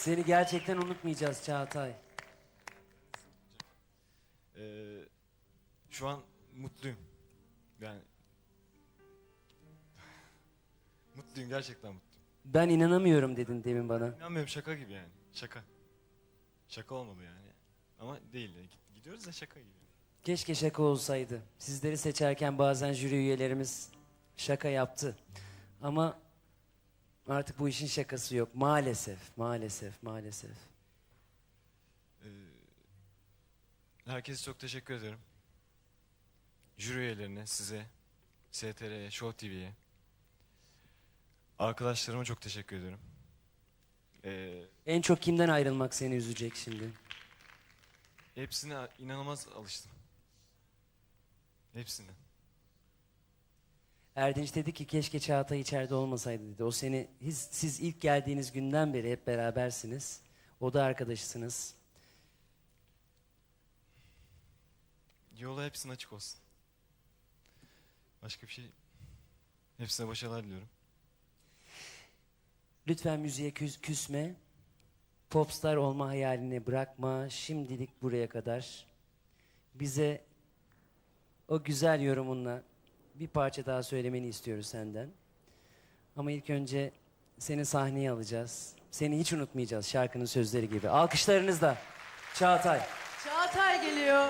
Seni gerçekten unutmayacağız Çağatay. Ee, şu an mutluyum. Yani mutluyum gerçekten mutluyum. Ben inanamıyorum dedin demin bana. İnanmıyorum şaka gibi yani. Şaka. Şaka olmalı yani. Ama değil. de. Gid- Gidiyoruz da şaka gibi. Keşke şaka olsaydı. Sizleri seçerken bazen jüri üyelerimiz şaka yaptı. Ama artık bu işin şakası yok. Maalesef, maalesef, maalesef. Ee, herkese çok teşekkür ederim. Jüri üyelerine, size, STR'ye, Show TV'ye. Arkadaşlarıma çok teşekkür ederim. Ee, En çok kimden ayrılmak seni üzecek şimdi? hepsine inanılmaz alıştım. Hepsine. Erdinç dedi ki keşke Çağatay içeride olmasaydı dedi. O seni siz, siz ilk geldiğiniz günden beri hep berabersiniz. O da arkadaşısınız. Yola hepsine açık olsun. Başka bir şey... Hepsine başarılar diliyorum. Lütfen müziğe küs, küsme. Popstar olma hayalini bırakma. Şimdilik buraya kadar. Bize o güzel yorumunla bir parça daha söylemeni istiyoruz senden. Ama ilk önce seni sahneye alacağız. Seni hiç unutmayacağız şarkının sözleri gibi. Alkışlarınızla Çağatay. Çağatay geliyor.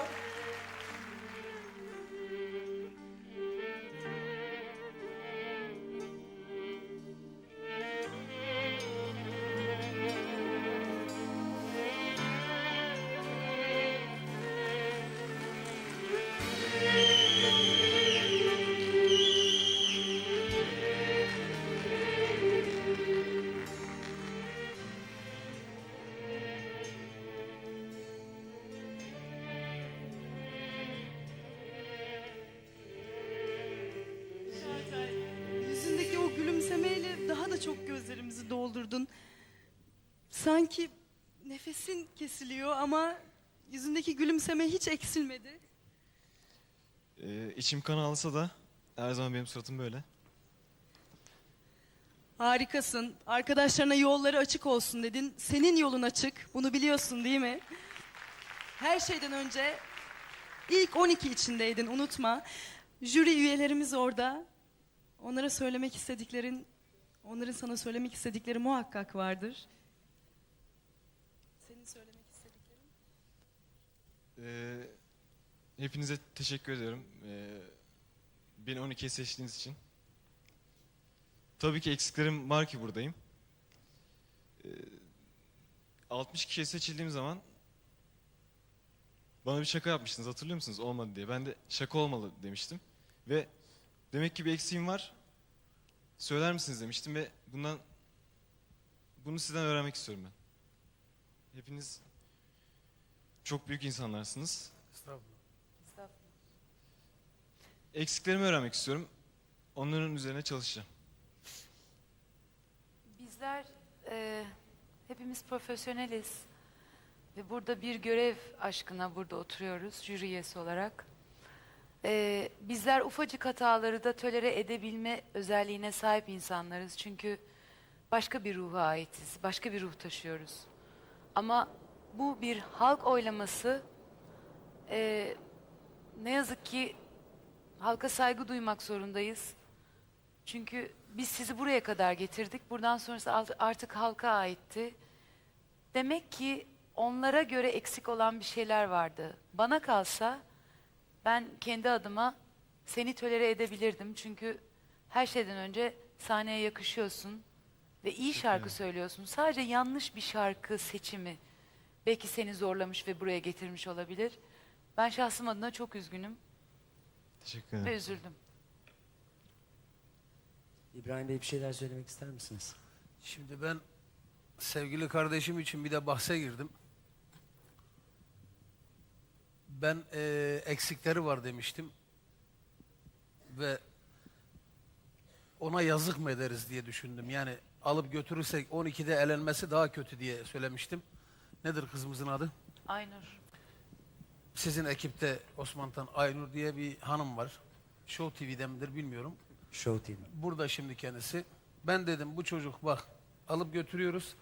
Doldurdun. Sanki nefesin kesiliyor ama yüzündeki gülümseme hiç eksilmedi. Ee, içim kan ağlasa da her zaman benim suratım böyle. Harikasın. Arkadaşlarına yolları açık olsun dedin. Senin yolun açık. Bunu biliyorsun değil mi? Her şeyden önce ilk 12 içindeydin unutma. Jüri üyelerimiz orada. Onlara söylemek istediklerin, onların sana söylemek istedikleri muhakkak vardır. Senin söylemek istediklerin? Ee, hepinize teşekkür ediyorum. Ee, beni 12'ye seçtiğiniz için. Tabii ki eksiklerim var ki buradayım. Ee, 60 kişiye seçildiğim zaman bana bir şaka yapmıştınız hatırlıyor musunuz? Olmadı diye. Ben de şaka olmalı demiştim. Ve demek ki bir eksiğim var. Söyler misiniz demiştim ve bundan bunu sizden öğrenmek istiyorum ben. Hepiniz çok büyük insanlarsınız. Eksiklerimi öğrenmek istiyorum. Onların üzerine çalışacağım. Bizler e, hepimiz profesyoneliz ve burada bir görev aşkına burada oturuyoruz jüri üyesi olarak. E, bizler ufacık hataları da tolere edebilme özelliğine sahip insanlarız çünkü başka bir ruha aitiz, başka bir ruh taşıyoruz. Ama bu bir halk oylaması. E, ne yazık ki halka saygı duymak zorundayız. Çünkü biz sizi buraya kadar getirdik. Buradan sonrası artık halka aitti. Demek ki onlara göre eksik olan bir şeyler vardı. Bana kalsa ben kendi adıma seni tolere edebilirdim. Çünkü her şeyden önce sahneye yakışıyorsun ve iyi şarkı söylüyorsun. Sadece yanlış bir şarkı seçimi belki seni zorlamış ve buraya getirmiş olabilir. Ben şahsım adına çok üzgünüm Teşekkür ve ederim. üzüldüm. İbrahim Bey bir şeyler söylemek ister misiniz? Şimdi ben sevgili kardeşim için bir de bahse girdim. Ben eee, eksikleri var demiştim. Ve ona yazık mı ederiz diye düşündüm. Yani alıp götürürsek 12'de elenmesi daha kötü diye söylemiştim. Nedir kızımızın adı? Aynur. Sizin ekipte Osman'tan Aynur diye bir hanım var. Show TV'den midir bilmiyorum. Show TV. Burada şimdi kendisi. Ben dedim bu çocuk bak alıp götürüyoruz.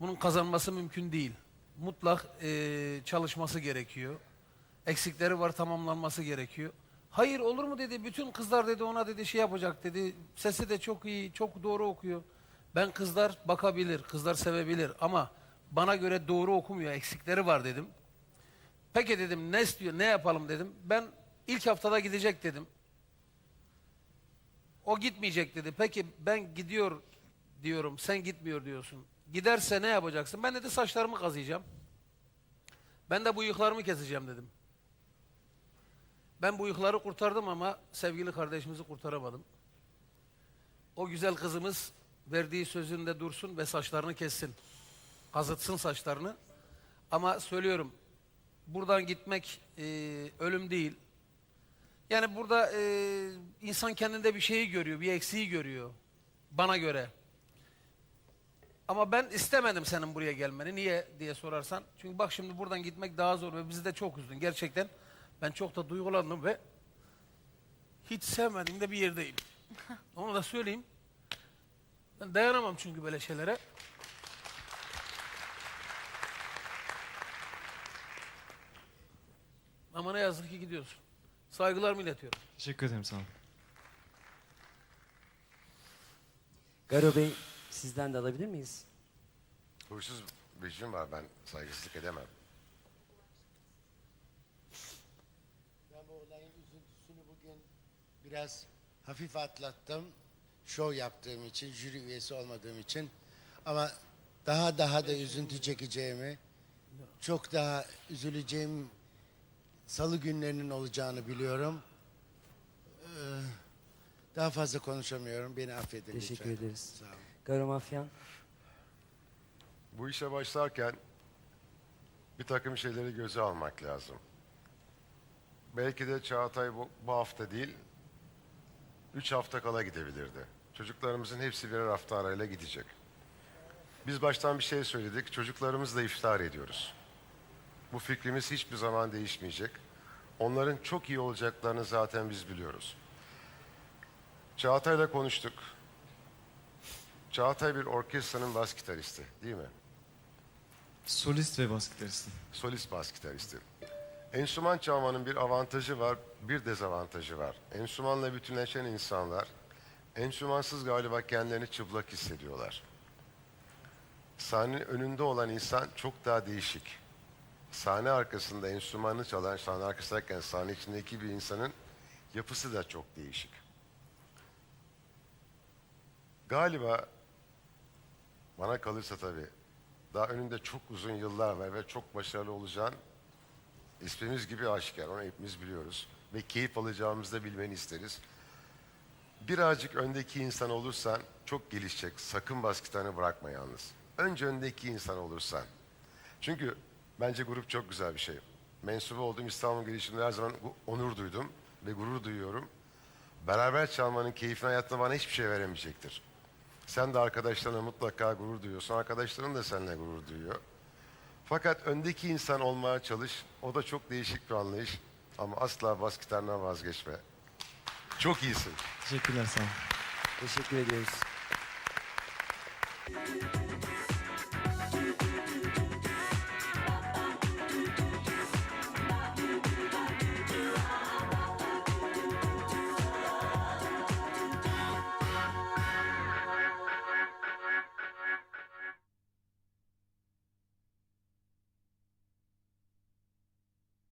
Bunun kazanması mümkün değil. Mutlak eee, çalışması gerekiyor. Eksikleri var tamamlanması gerekiyor. Hayır olur mu dedi. Bütün kızlar dedi ona dedi şey yapacak dedi. Sesi de çok iyi, çok doğru okuyor. Ben kızlar bakabilir, kızlar sevebilir ama bana göre doğru okumuyor. Eksikleri var dedim. Peki dedim ne istiyor, ne yapalım dedim. Ben ilk haftada gidecek dedim. O gitmeyecek dedi. Peki ben gidiyor diyorum, sen gitmiyor diyorsun. Giderse ne yapacaksın? Ben dedi saçlarımı kazıyacağım. Ben de bıyıklarımı keseceğim dedim. Ben bıyıkları kurtardım ama sevgili kardeşimizi kurtaramadım. O güzel kızımız verdiği sözünde dursun ve saçlarını kessin. Kazıtsın saçlarını. Ama söylüyorum, buradan gitmek e, ölüm değil. Yani burada e, insan kendinde bir şeyi görüyor, bir eksiği görüyor. Bana göre. Ama ben istemedim senin buraya gelmeni. Niye diye sorarsan. Çünkü bak şimdi buradan gitmek daha zor ve bizi de çok üzdün. Gerçekten ben çok da duygulandım ve hiç sevmediğim de bir yerdeyim. Onu da söyleyeyim. Ben dayanamam çünkü böyle şeylere. Ama ne yazık ki gidiyorsun. Saygılarımı iletiyorum. Teşekkür ederim sağ olun. Garo Bey sizden de alabilir miyiz? Huysuz bir var ben saygısızlık edemem. Ben bu olayın üzüntüsünü bugün biraz hafif atlattım. Şov yaptığım için, jüri üyesi olmadığım için. Ama daha daha da üzüntü çekeceğimi, çok daha üzüleceğim salı günlerinin olacağını biliyorum. Ee, Daha fazla konuşamıyorum. Beni affedin Teşekkür lütfen. ederiz. Sağ olun. Garo Mafyan. Bu işe başlarken bir takım şeyleri göze almak lazım. Belki de Çağatay bu, bu hafta değil, üç hafta kala gidebilirdi. Çocuklarımızın hepsi birer hafta arayla gidecek. Biz baştan bir şey söyledik, çocuklarımızla iftar ediyoruz. Bu fikrimiz hiçbir zaman değişmeyecek. Onların çok iyi olacaklarını zaten biz biliyoruz. Çağatay'la konuştuk. Çağatay bir orkestranın bas gitaristi, değil mi? Solist ve bas gitaristim. solist bas gitaristi. Enstrüman çalmanın bir avantajı var, bir dezavantajı var. Enstrümanla bütünleşen insanlar, enstrümansız galiba kendilerini çıplak hissediyorlar. Sahnenin önünde olan insan çok daha değişik. Sahne arkasında enstrümanı çalan, sahne arkasındayken sahne içindeki bir insanın yapısı da çok değişik. Galiba bana kalırsa tabii daha önünde çok uzun yıllar var ve çok başarılı olacağın ismimiz gibi aşikar. Onu hepimiz biliyoruz. Ve keyif alacağımızı da bilmeni isteriz. Birazcık öndeki insan olursan çok gelişecek. Sakın basketini bırakma yalnız. Önce öndeki insan olursan. Çünkü bence grup çok güzel bir şey. Mensubu olduğum İstanbul girişimde her zaman onur duydum ve gurur duyuyorum. Beraber çalmanın keyfini hayatta bana hiçbir şey veremeyecektir. Sen de arkadaşlarına mutlaka gurur duyuyorsun. Arkadaşların da seninle gurur duyuyor. Fakat öndeki insan olmaya çalış. O da çok değişik bir anlayış. Ama asla bas gitarından vazgeçme. Çok iyisin. Teşekkürler sağ olun. Teşekkür ediyoruz.